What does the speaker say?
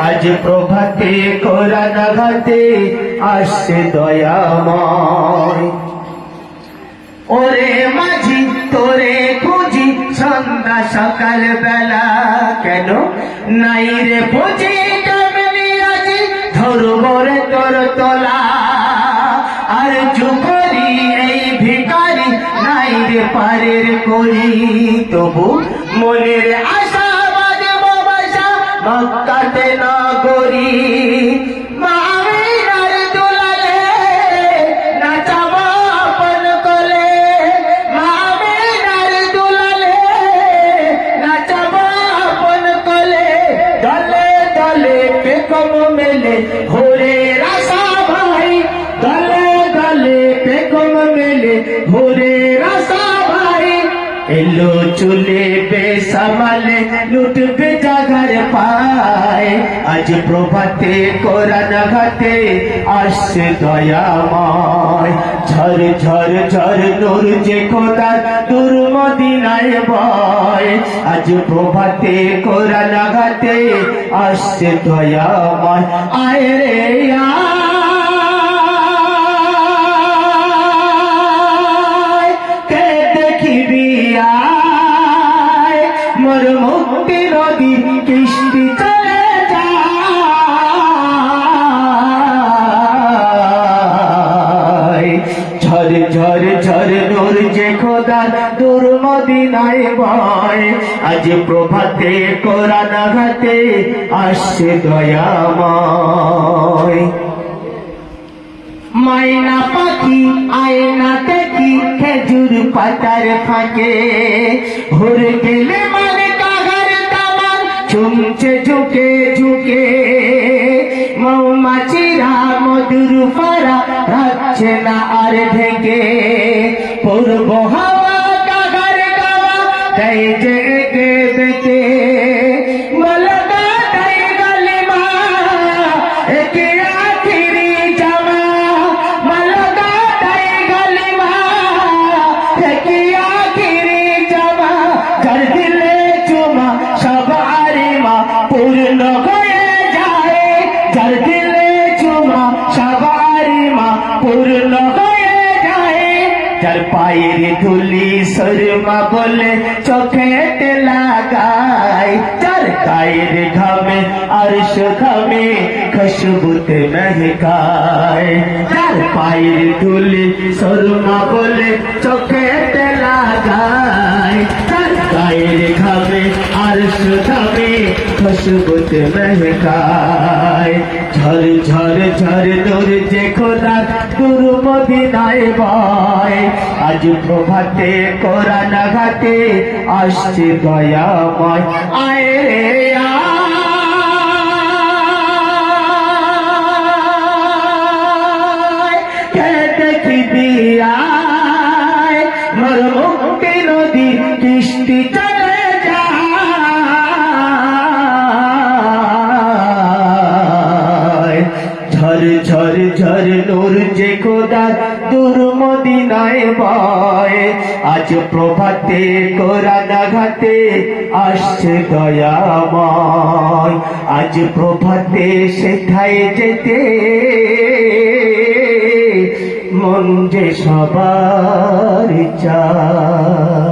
আজ প্রভাতে কোরআন ঘাতে আসছে দয়াময়। ওরে মাঝি, তোরে খুঁজি সন্ধ্যা সকাল বেলা। কেন? নাই রে বুঝি, কেমনি আজি রে তোর তোলা। আর রে পারের করি তবু মনের আশা বাজে বাসা মক্কাতে নগরী মামিনার দুলালে এলো চুলে বেসামালে লুটবে জাগার পায়। আজ প্রভাতে, কোরআন ঘাতে আসছে দয়াময়। ঝর ঝর ঝর নূর যে খোদার দূর মদিনায় বয়। আজ প্রভাতে, কোরআন ঘাতে আসছে দয়াময়। আয় রে আয়। মোর মুক্তি নদী কৃষ্টি চলে ঝর ঝর ঝর নূর যে খোদার দূর মদিনায় বয় আজ প্রভাতে কোরআন ঘাতে আসছে দয়াময়। মাইনা পাখি আয়না দেখি খেজুর পাতার ফাঁকে? ঘুরে গেলে পারা রাখছে না আর ঢেকে। পূর্ব হাওয়া কাগার গাওয়া তাই একে বেঁকে মলকা পূর্ণ হয়ে যায়। যার পায়ের ধুলি সরমা বলে চোখেতে লাগায়। যার গায়ের ঘামে আর ঘামে খুশবুতে মেহকায়। যার পায়ের ধুলি সরমা বলে চোখেতে লাগায়। যার গায়ের ঘামে আর ঘামে খুশবুতে মেহকায় ঝর ঝর ঝর দূর যে খোদা দূর মদিনায় বয়। আজ প্রভাতে কোরআন ঘাটে আসছে দয়াময়। আয় রে আয়, কে দেখিবি আয় মোর মুক্তি নদী কৃষ্টি নূর যে খোদার দূর মদিনায় বয়, আজ প্রভাতে, কোরআন ঘাতে আসছে দয়াময়। আজ প্রভাতে সেথায় যেতে মন যে সবার চায়